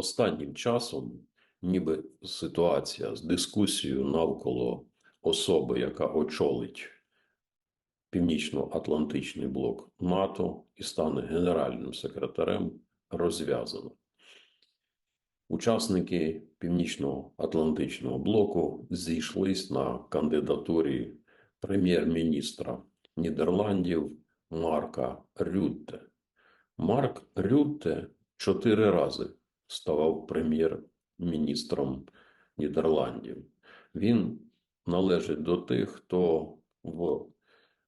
останнім часом, ніби ситуація з дискусією навколо особи, яка очолить Північно-Атлантичний блок НАТО і стане генеральним секретарем, розв'язана. Учасники Північно-Атлантичного блоку зійшлись на кандидатурі прем'єр-міністра Нідерландів Марка Рютте. Марк Рютте чотири рази ставав прем'єр-міністром Нідерландів. Він належить до тих, хто в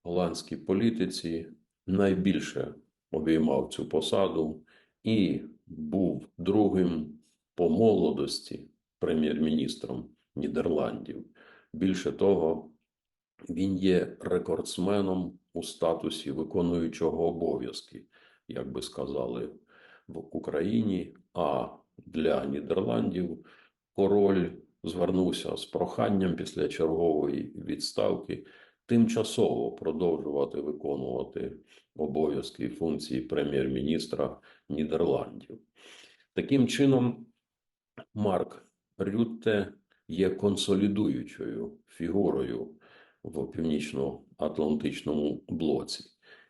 голландській політиці найбільше обіймав цю посаду і був другим по молодості прем'єр-міністром Нідерландів. Більше того, він є рекордсменом у статусі виконуючого обов'язки, як би сказали в Україні. А для Нідерландів король звернувся з проханням після чергової відставки тимчасово продовжувати виконувати обов'язки і функції прем'єр-міністра Нідерландів. Таким чином, Марк Рютте є консолідуючою фігурою в північно-атлантичному блоці.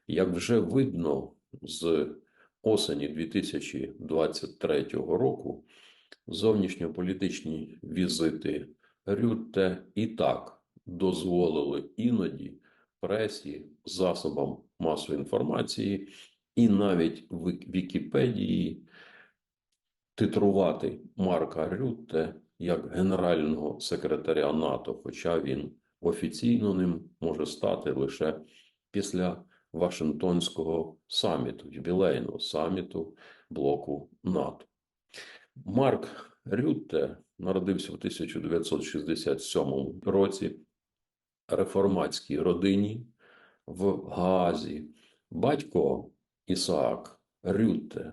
Як вже видно з осені 2023 року, зовнішньополітичні візити Рютте і так дозволили іноді пресі, засобам масової інформації і навіть в Вікіпедії титрувати Марка Рютте як генерального секретаря НАТО, хоча він офіційно ним може стати лише після Вашингтонського саміту, юбілейного саміту блоку НАТО. Марк Рютте народився в 1967 році реформатській родині в Гаазі. Батько Ісаак Рютте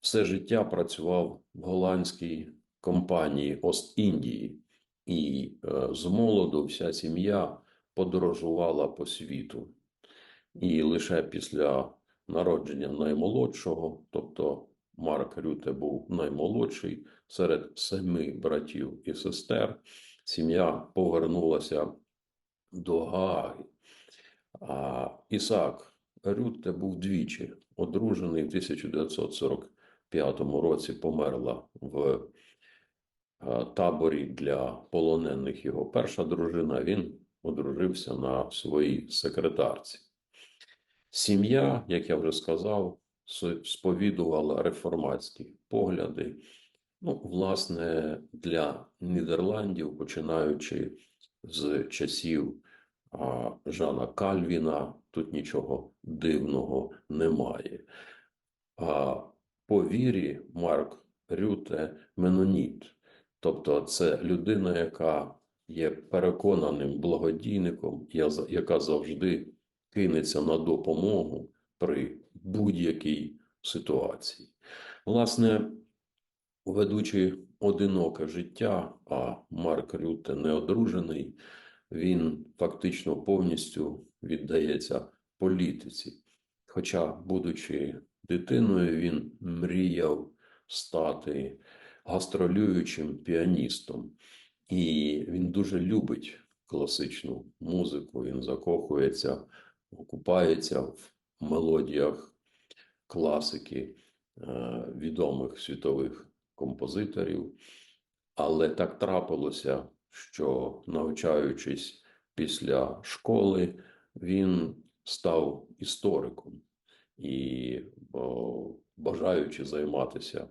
все життя працював в голландській компанії Ост-Індії, і е, з молоду вся сім'я подорожувала по світу. І лише після народження наймолодшого, тобто Марк Рюте був наймолодший серед семи братів і сестер, сім'я повернулася до Гааги. А Ісаак Рютте був двічі одружений в 1945 році. Померла в таборі для полонених його перша дружина. Він одружився на своїй секретарці. Сім'я, як я вже сказав, сповідувала реформатські погляди. Ну, власне, для Нідерландів, починаючи з часів Жана Кальвіна, тут нічого дивного немає. А по вірі Марк Рюте меноніт, тобто це людина, яка є переконаним благодійником, яка завжди кинеться на допомогу при будь-якій ситуації. Власне, ведучи одиноке життя, а Марк Рютте не одружений, він фактично повністю віддається політиці. Хоча, будучи дитиною, він мріяв стати гастролюючим піаністом, і він дуже любить класичну музику. Він закохується, окупається в мелодіях класики е, відомих світових композиторів. Але так трапилося, що навчаючись після школи, він став істориком і бажаючи займатися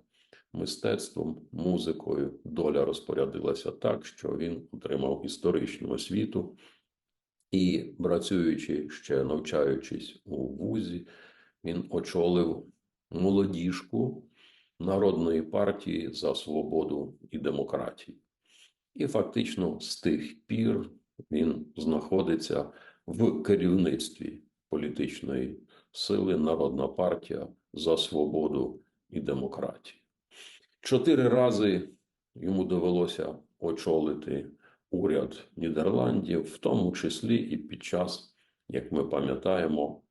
мистецтвом, музикою, доля розпорядилася так, що він отримав історичну освіту. І працюючи ще навчаючись у вузі, він очолив молодіжку Народної партії за свободу і демократію. І фактично з тих пір він знаходиться в керівництві політичної сили Народна партія за свободу і демократію. Чотири рази йому довелося очолити уряд Нідерландів, в тому числі і під час, як ми пам'ятаємо,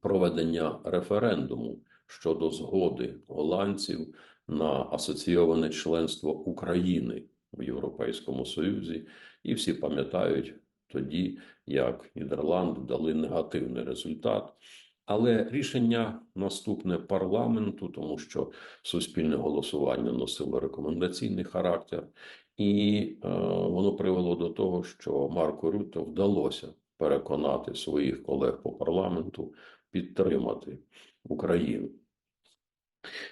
проведення референдуму щодо згоди голландців на асоційоване членство України в Європейському Союзі, і всі пам'ятають тоді, як Нідерланди дали негативний результат. Але рішення наступне парламенту, тому що суспільне голосування носило рекомендаційний характер, і е, воно привело до того, що Марку Рютте вдалося переконати своїх колег по парламенту підтримати Україну.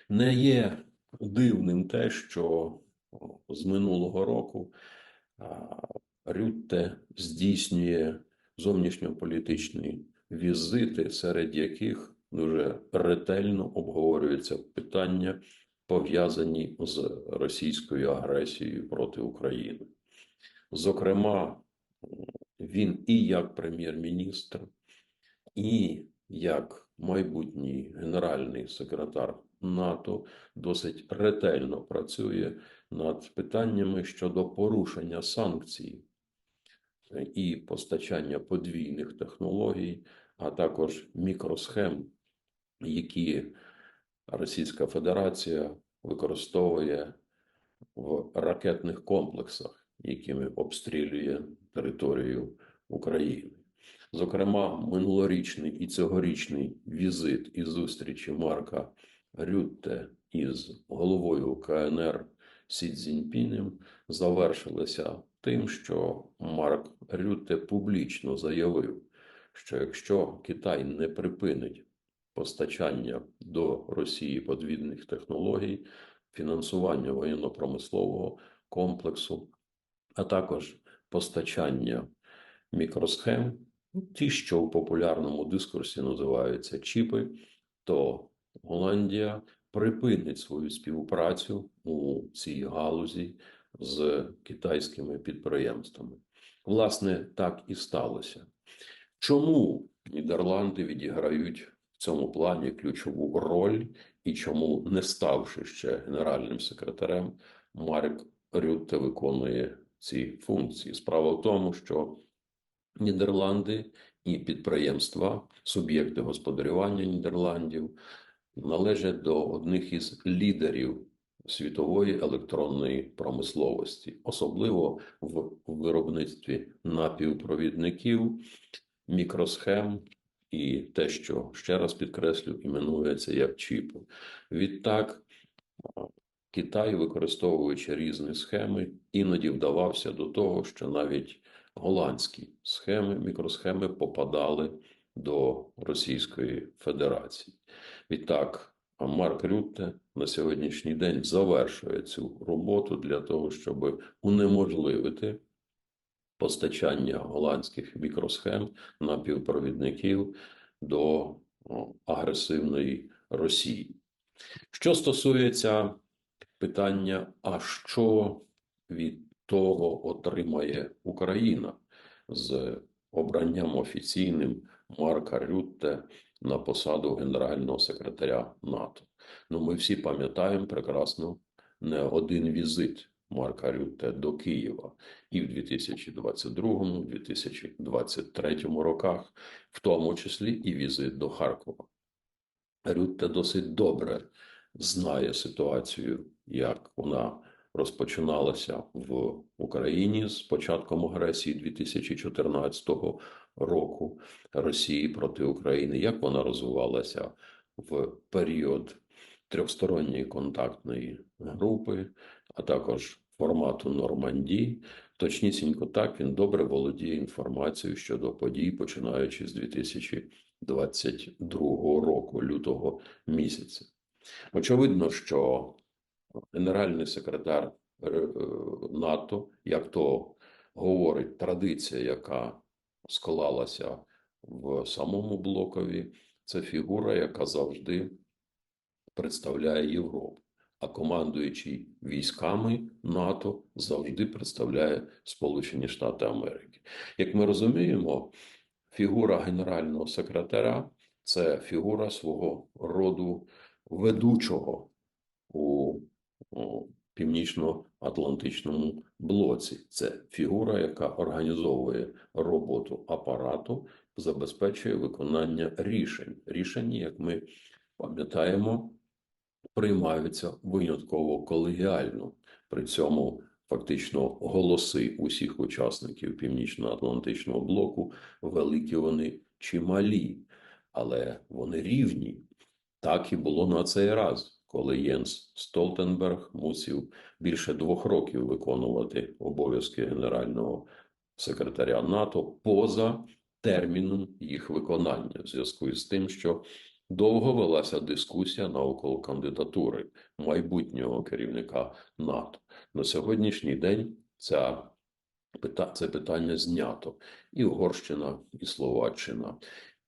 Не є дивним те, що з минулого року Рютте здійснює зовнішньополітичні візити, серед яких дуже ретельно обговорюються питання, пов'язані з російською агресією проти України. Зокрема, він і як прем'єр-міністр, і як майбутній генеральний секретар НАТО досить ретельно працює над питаннями щодо порушення санкцій і постачання подвійних технологій, а також мікросхем, які Російська Федерація використовує в ракетних комплексах, якими обстрілює територію України. Зокрема, минулорічний і цьогорічний візит і зустрічі Марка Рютте із головою КНР Сі Цзіньпінем завершилися тим, що Марк Рютте публічно заявив, що якщо Китай не припинить постачання до Росії подвійних технологій, фінансування воєнно-промислового комплексу, а також постачання мікросхем, ті, що в популярному дискурсі називаються чіпи, то Голландія припинить свою співпрацю у цій галузі з китайськими підприємствами. Власне, так і сталося. Чому Нідерланди відіграють цьому плані ключову роль, і чому, не ставши ще генеральним секретарем, Марк Рютте виконує ці функції? Справа в тому, що Нідерланди і підприємства, суб'єкти господарювання Нідерландів належать до одних із лідерів світової електронної промисловості, особливо в виробництві напівпровідників, мікросхем і те, що ще раз підкреслю, іменується як чіпи. Відтак, Китай, використовуючи різні схеми, іноді вдавався до того, що навіть голландські схеми, мікросхеми попадали до Російської Федерації. Відтак, Марк Рютте на сьогоднішній день завершує цю роботу для того, щоб унеможливити постачання голландських мікросхем напівпровідників до агресивної Росії. Що стосується питання, а що від того отримає Україна з обранням офіційним Марка Рютте на посаду генерального секретаря НАТО. Ну, ми всі пам'ятаємо прекрасно не один візит Марка Рютте до Києва і в 2022, 2023 роках, в тому числі і візит до Харкова. Рютте досить добре знає ситуацію, як вона розпочиналася в Україні з початком агресії 2014 року Росії проти України, як вона розвивалася в період трьохсторонньої контактної групи, а також формату Норманді. Точнісінько так він добре володіє інформацією щодо подій, починаючи з 2022 року, лютого місяця. Очевидно, що генеральний секретар е, НАТО, як то говорить традиція, яка склалася в самому блокові, це фігура, яка завжди представляє Європу. А командуючий військами НАТО завжди представляє Сполучені Штати Америки. Як ми розуміємо, фігура генерального секретаря це фігура свого роду ведучого у, у північно-атлантичному блоці. Це фігура, яка організовує роботу апарату, забезпечує виконання рішень. Рішення, як ми пам'ятаємо, приймаються винятково колегіально. При цьому фактично голоси усіх учасників Північно-Атлантичного блоку великі вони чи малі, але вони рівні. Так і було на цей раз, коли Єнс Столтенберг мусив більше двох років виконувати обов'язки генерального секретаря НАТО поза терміном їх виконання, в зв'язку з тим, що довго велася дискусія навколо кандидатури майбутнього керівника НАТО. На сьогоднішній день ця це питання знято. І Угорщина, і Словаччина,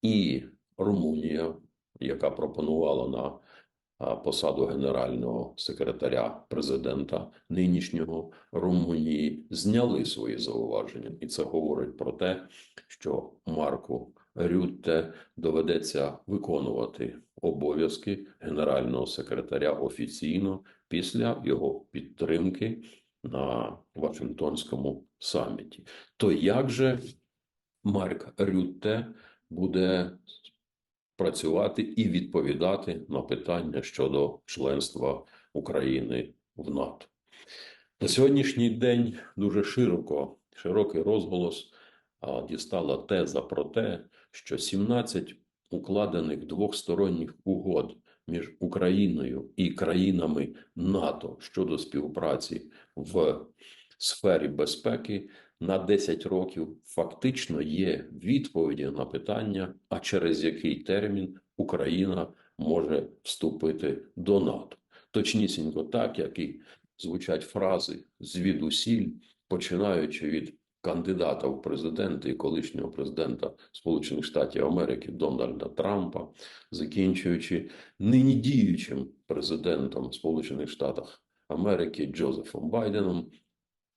і Румунія, яка пропонувала на посаду генерального секретаря президента нинішнього Румунії, зняли свої зауваження, і це говорить про те, що Марку Рютте доведеться виконувати обов'язки генерального секретаря офіційно після його підтримки на Вашингтонському саміті. То як же Марк Рютте буде працювати і відповідати на питання щодо членства України в НАТО? На сьогоднішній день дуже широко, широкий розголос дістала теза про те, що 17 укладених двосторонніх угод між Україною і країнами НАТО щодо співпраці в сфері безпеки на 10 років фактично є відповіді на питання, а через який термін Україна може вступити до НАТО. Точнісінько так, як і звучать фрази звідусіль, починаючи від кандидата в президенти і колишнього президента Сполучених Штатів Америки Дональда Трампа, закінчуючи нині діючим президентом Сполучених Штатів Америки Джозефом Байденом,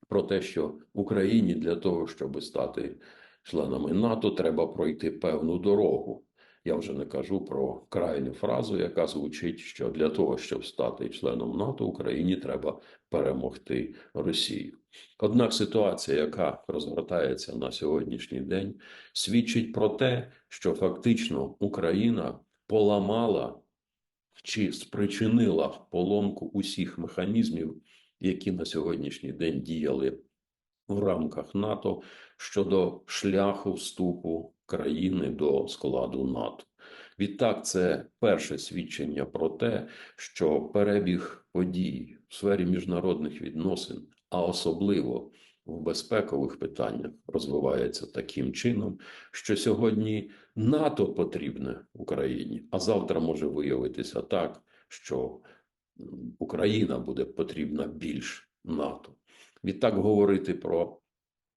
про те, що Україні для того, щоб стати членами НАТО, треба пройти певну дорогу. Я вже не кажу про крайню фразу, яка звучить, що для того, щоб стати членом НАТО, Україні треба перемогти Росію. Однак ситуація, яка розгортається на сьогоднішній день, свідчить про те, що фактично Україна поламала чи спричинила поломку усіх механізмів, які на сьогоднішній день діяли в рамках НАТО щодо шляху вступу країни до складу НАТО. Відтак, це перше свідчення про те, що перебіг подій в сфері міжнародних відносин, а особливо в безпекових питаннях, розвивається таким чином, що сьогодні НАТО потрібне Україні, а завтра може виявитися так, що Україна буде потрібна більш НАТО. Відтак говорити про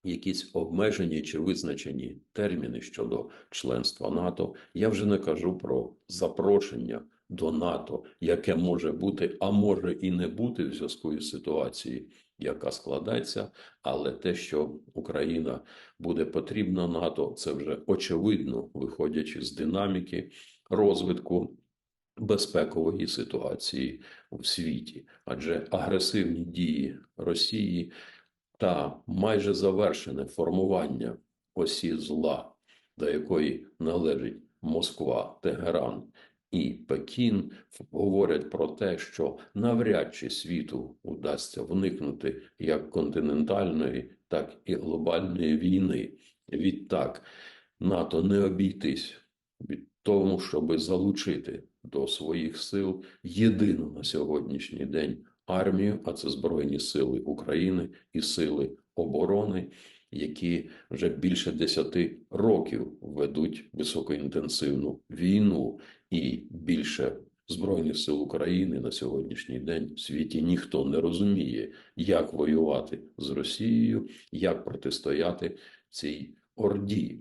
якісь обмежені чи визначені терміни щодо членства НАТО. Я вже не кажу про запрошення до НАТО, яке може бути, а може і не бути в зв'язку із ситуацією, яка складається. Але те, що Україна буде потрібна НАТО, це вже очевидно, виходячи з динаміки розвитку безпекової ситуації в світі, адже агресивні дії Росії та майже завершене формування осі зла, до якої належить Москва, Тегеран і Пекін, говорять про те, що навряд чи світу удасться вникнути як континентальної, так і глобальної війни. Відтак НАТО не обійтись від тому, щоб залучити до своїх сил єдину на сьогоднішній день армію, а це Збройні Сили України і Сили оборони, які вже більше десяти років ведуть високоінтенсивну війну, і більше Збройних сил України на сьогоднішній день в світі ніхто не розуміє, як воювати з Росією, як протистояти цій орді.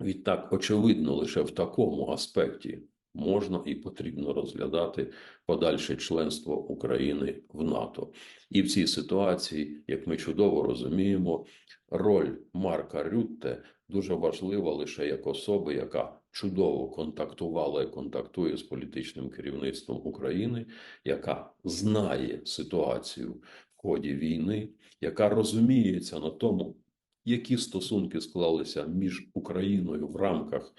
Відтак, очевидно, лише в такому аспекті можна і потрібно розглядати подальше членство України в НАТО. І в цій ситуації, як ми чудово розуміємо, роль Марка Рютте дуже важлива лише як особи, яка чудово контактувала і контактує з політичним керівництвом України, яка знає ситуацію в ході війни, яка розуміється на тому, які стосунки склалися між Україною в рамках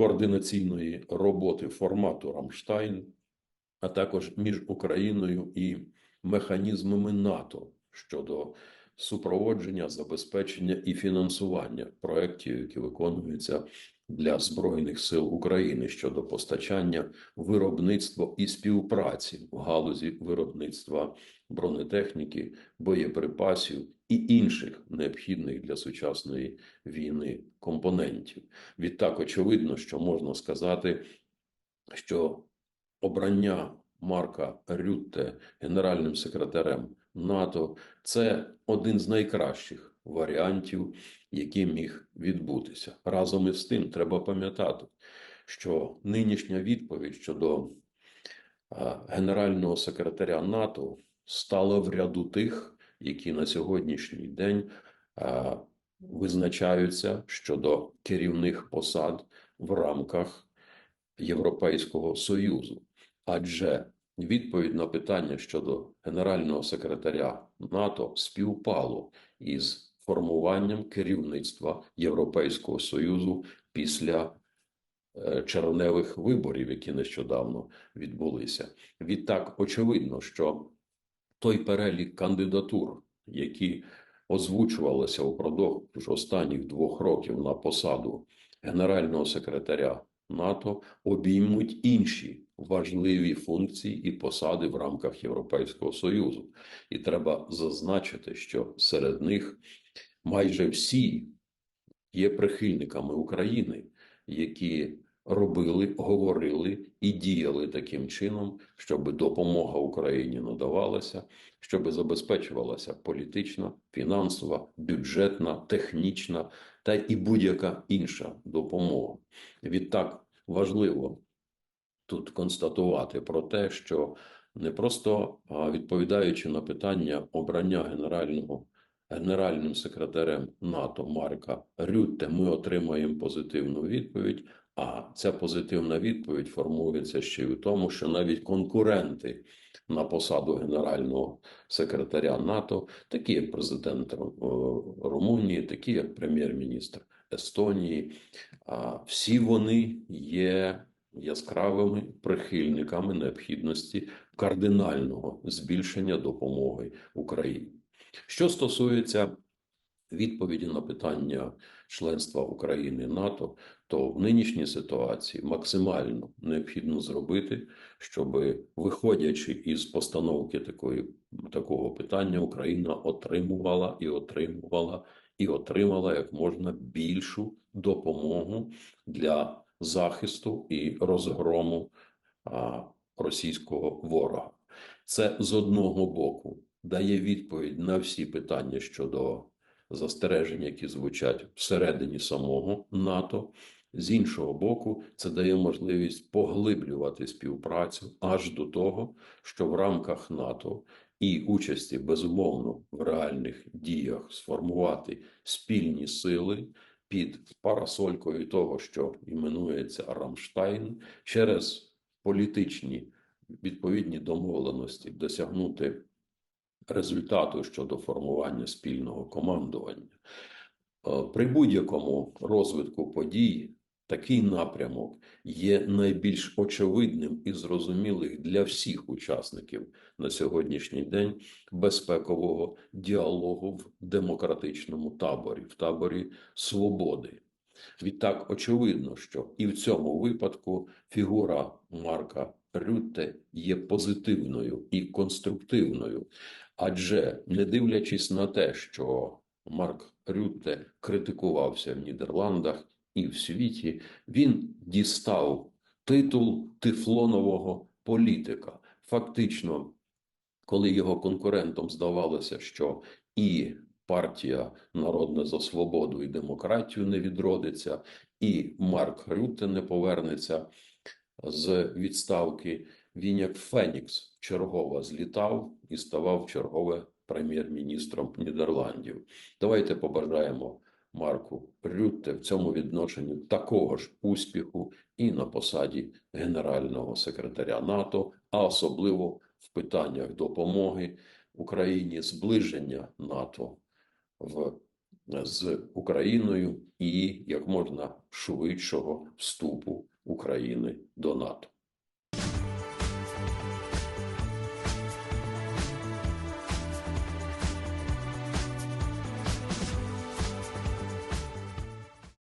координаційної роботи формату Рамштайн, а також між Україною і механізмами НАТО щодо супроводження, забезпечення і фінансування проєктів, які виконуються для Збройних сил України щодо постачання, виробництва і співпраці в галузі виробництва бронетехніки, боєприпасів і інших необхідних для сучасної війни компонентів. Відтак, очевидно, що можна сказати, що обрання Марка Рютте генеральним секретарем НАТО це один з найкращих варіантів, який міг відбутися. Разом із тим, треба пам'ятати, що нинішня відповідь щодо генерального секретаря НАТО стала в ряду тих, які на сьогоднішній день визначаються щодо керівних посад в рамках Європейського Союзу. Адже відповідь на питання щодо генерального секретаря НАТО співпало із формуванням керівництва Європейського Союзу після е, червневих виборів, які нещодавно відбулися. Відтак, очевидно, що той перелік кандидатур, які озвучувалися упродовж останніх двох років на посаду генерального секретаря НАТО, обіймуть інші важливі функції і посади в рамках Європейського Союзу. І треба зазначити, що серед них майже всі є прихильниками України, які робили, говорили і діяли таким чином, щоб допомога Україні надавалася, щоб забезпечувалася політична, фінансова, бюджетна, технічна та і будь-яка інша допомога. Відтак важливо тут констатувати про те, що не просто відповідаючи на питання обрання генерального генеральним секретарем НАТО Марка Рютте, ми отримаємо позитивну відповідь. А ця позитивна відповідь формується ще й у тому, що навіть конкуренти на посаду генерального секретаря НАТО, такі як президент Румунії, такі як прем'єр-міністр Естонії, всі вони є яскравими прихильниками необхідності кардинального збільшення допомоги Україні. Що стосується відповіді на питання членства України НАТО, то в нинішній ситуації максимально необхідно зробити, щоб виходячи із постановки такої такого питання, Україна отримувала і отримувала і отримала як можна більшу допомогу для захисту і розгрому а, російського ворога. Це з одного боку дає відповідь на всі питання щодо застережень, які звучать всередині самого НАТО. З іншого боку, це дає можливість поглиблювати співпрацю аж до того, що в рамках НАТО і участі безумовно в реальних діях сформувати спільні сили під парасолькою того, що іменується Рамштайн, через політичні відповідні домовленості досягнути результату щодо формування спільного командування. Е, При будь-якому розвитку подій такий напрямок є найбільш очевидним і зрозумілих для всіх учасників на сьогоднішній день безпекового діалогу в демократичному таборі, в таборі свободи. Відтак, очевидно, що і в цьому випадку фігура Марка Рютте є позитивною і конструктивною. Адже не дивлячись на те, що Марк Рютте критикувався в Нідерландах і в світі, він дістав титул тифлонового політика. Фактично, коли його конкурентам здавалося, що і партія Народна за свободу і демократію не відродиться, і Марк Рютте не повернеться з відставки. Він як Фенікс чергово злітав і ставав чергове прем'єр-міністром Нідерландів. Давайте побажаємо Марку Рютте в цьому відношенні такого ж успіху і на посаді генерального секретаря НАТО, а особливо в питаннях допомоги Україні, зближення НАТО в з Україною і як можна швидшого вступу України до НАТО.